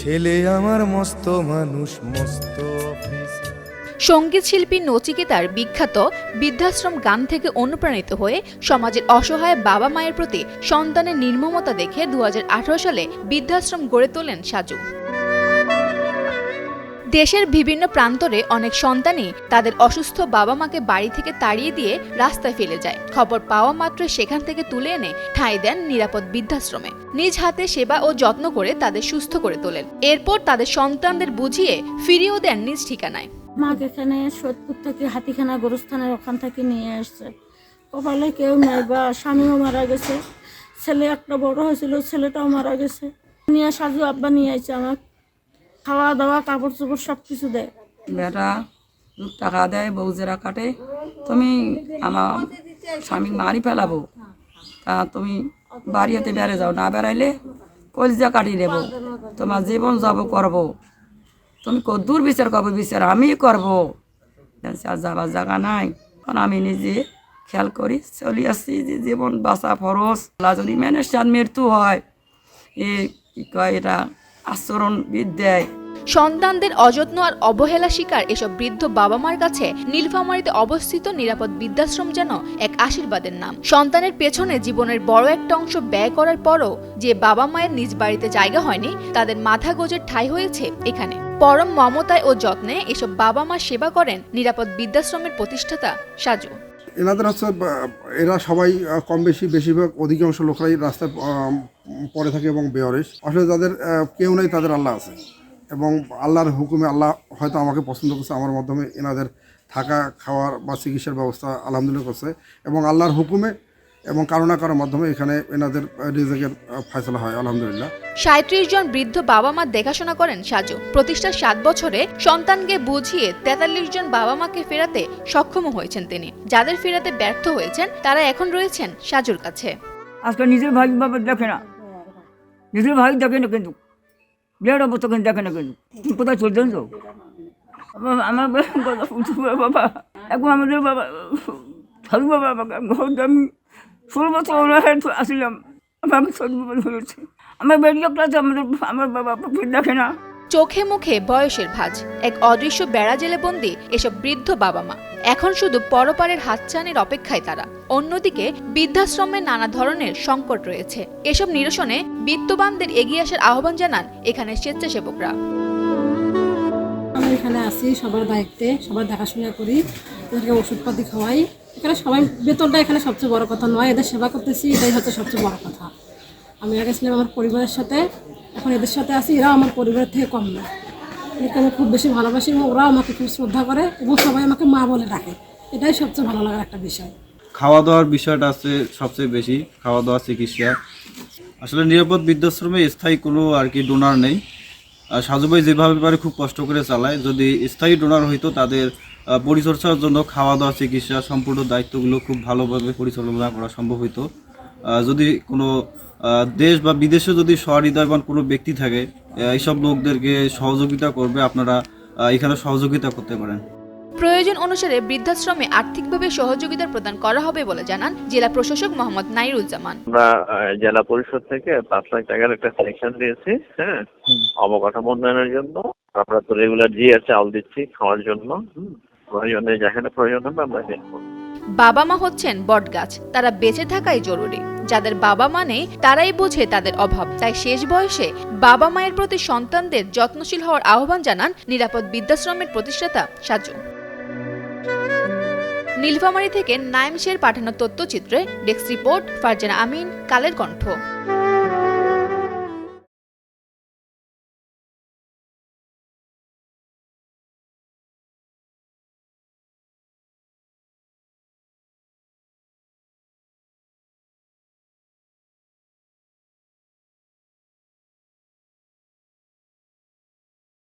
ছেলে আমার মস্ত মানুষ, মস্ত সংগীত শিল্পী নচিকেতার বিখ্যাত বৃদ্ধাশ্রম গান থেকে অনুপ্রাণিত হয়ে সমাজের অসহায় বাবা মায়ের প্রতি সন্তানের নির্মমতা দেখে দু হাজার আঠারো সালে বৃদ্ধাশ্রম গড়ে তোলেন সাজু। দেশের বিভিন্ন প্রান্তরে অনেক সন্তানই তাদের অসুস্থ বাবা মাকে বাড়ি থেকে তাড়িয়ে দিয়ে রাস্তায় ফেলে যায়। খবর পাওয়া মাত্র সেখান থেকে তুলে এনে ঠাঁই দেন নিরাপদ বৃদ্ধাশ্রমে। নিজ হাতে সেবা ও যত্ন করে তাদের সুস্থ করে তোলেন। এরপর তাদের সন্তানদের বুঝিয়ে ফিরিয়েও দেন নিজ ঠিকানায়। মাকে এখানে সোদপুর থেকে হাতিখানা গরুস্থানের ওখান থেকে নিয়ে আসছে। কপালে কেউ নাই, বা স্বামীও মারা গেছে। ছেলে একটা বড় হয়েছিল, ছেলেটাও মারা গেছে। নিয়ে সাজু আব্বা নিয়ে আসছে আমার খাওয়া দাওয়া কাপড় চোপড় সব কিছু দেয়। বেটা, টাকা দেয় বউজেরা কাটে। তুমি আমার স্বামী মারি ফেলাবো। তা তুমি বাড়িতে বেড়ে যাও, না বেড়াইলে কলজা কাটি নেব। তোমার জীবন যাব করব। তুমি কদ্দূর বিচার করব, বিচার আমি করব। আর যাবার জায়গা নাই। কারণ আমি নিজে খেয়াল করি, চলি আসছি যে জীবন বাঁচা ফরস যদি মেনের সাথ মৃত্যু হয়। এ কি কয় এটা? আচরণ বিদ্যায় সন্তানদের অযত্ন আর অবহেলা শিকার এসব বৃদ্ধ বাবা মার কাছে নীলফামারীতে অবস্থিত নিরাপদ বৃদ্ধাশ্রম যেন এক আশীর্বাদের নাম। সন্তানের পেছনে জীবনের বড় একটা অংশ ব্যয় করার পরও যে বাবা মায়ের নিজ বাড়িতে জায়গা হয়নি, তাদের মাথা গোজের ঠাই হয়েছে এখানে। পরম মমতায় ও যত্নে এসব বাবা মা সেবা করেন নিরাপদ বৃদ্ধাশ্রমের প্রতিষ্ঠাতা সাজু। এনাদের হচ্ছে এরা সবাই কম বেশি বেশিরভাগ অধিকাংশ লোকরাই রাস্তায় পড়ে থাকে এবং বেয়ারিশ আসলে যাদের কেউ নেই, তাদের আল্লাহ আছে। এবং আল্লাহর হুকুমে আল্লাহ হয়তো আমাকে পছন্দ করছে আমার মাধ্যমে এনাদের থাকা খাওয়ার বা চিকিৎসার ব্যবস্থা আলহামদুলিল্লাহ করছে। এবং আল্লাহর হুকুমে এবং কারও না কারোর মাধ্যমে এখানে এনাদের রিজেকের ফয়সলা হয় আলহামদুলিল্লাহ। সাঁত্রিশ জন বৃদ্ধ বাবা মা দেখাশোনা করেন সাজু। প্রতিষ্ঠার সাত বছরে সন্তানকে বুঝিয়ে তেতাল্লিশ জন বাবা মাকে ফেরাতে সক্ষম হয়েছেন তিনি। যাদের ফেরাতে ব্যর্থ হয়েছেন তারা এখন রয়েছেন সাজুর কাছে। আজকে নিজের ভাই বাবা দেখে না। নিজের ভাই দেখে না কিন্তু। বিয়ের অবস্থা কিন্তু দেখে না কিন্তু তুমি কোথায় চলছেন তো আমার- কথা বাবা এখন আমাদের বাবা সাধু বাবা ঘর আমি ষোলো বছর আসলাম বাবা আমার বেরিয়ে ক্লাসে আমাদের আমার বাবা দেখে না চোখে মুখে বয়সের ভাঁজ। এক অদৃশ্য বেড়া জেলে বন্দি এসব বৃদ্ধ বাবা মা। এখন শুধু পরপারের হাতছানির অপেক্ষায় তারা। অন্যদিকে বৃদ্ধাশ্রমে নানা ধরনের সংকট রয়েছে। এসব নিরসনে বিত্তবানদের এগিয়ে আসার আহ্বান জানান এখানে স্বেচ্ছাসেবকরা। আমি এখানে আছি সবার দায়িত্বে, সবার দেখাশোনা করি, এদেরকে ওষুধপাতি খাওয়াই। এখানে সবাই, বেতনটা এখানে সবচেয়ে বড় কথা নয়, এদের সেবা করতেছি, এটাই হচ্ছে সবচেয়ে বড় কথা। আমি আগে ছিলাম আমার পরিবারের সাথে এখন এদের সাথে আছি, এরাও আমার পরিবারের থেকে কম না। এদেরকে আমি খুব বেশি ভালোবাসি এবং ওরাও আমাকে খুব শ্রদ্ধা করে এবং সবাই আমাকে মা বলে ডাকে। এটাই সবচেয়ে ভালো লাগার একটা বিষয়। খাওয়া দাওয়ার বিষয়টা আছে সবচেয়ে বেশি খাওয়া দাওয়া চিকিৎসা। আসলে নিরাপদ বৃদ্ধাশ্রমে স্থায়ী কোনো আর কি ডোনার নেই। আর সাজু যেভাবে পারে খুব কষ্ট করে চালায়। যদি স্থায়ী ডোনার হইতো, তাদের পরিচর্যার জন্য খাওয়া দাওয়া চিকিৎসা সম্পূর্ণ দায়িত্বগুলো খুব ভালোভাবে পরিচালনা করা সম্ভব হইতো। যদি কোনো আহ, দেশ বা বিদেশে যদি সহৃদয়বান কোনো ব্যক্তি থাকে আহ, এইসব লোকদেরকে সহযোগিতা করবে আপনারা এখানে সহযোগিতা করতে পারেন। প্রয়োজন অনুসারে বৃদ্ধাশ্রমে আর্থিকভাবে সহযোগিতা প্রদান করা হবে বলে জানান জেলা প্রশাসক মোহাম্মদ নাইরুজ্জামান। আমরা জেলা পরিষদ থেকে পাঁচ লাখ টাকার একটা সিলেকশন দিয়েছি হ্যাঁ? অবকাঠামো উন্নয়নের জন্য। আমরা তো রেগুলার জিএ চাউল দিচ্ছি খাওয়ার জন্য হুম। প্রয়োজনে যেখানে প্রয়োজন হবে আমরা বাবা মা হচ্ছেন বটগাছ তারা বেঁচে থাকাই জরুরি। যাদের বাবা মানে তারাই বোঝে তাদের অভাব। তাই শেষ বয়সে বাবা মায়ের প্রতি সন্তানদের যত্নশীল হওয়ার আহ্বান জানান নিরাপদ বৃদ্ধাশ্রমের প্রতিষ্ঠাতা সাজু। নীলফামারী থেকে নাইম শের পাঠানো তথ্যচিত্রে ডেস্ক রিপোর্ট ফারজানা আমিন, কালের কণ্ঠ।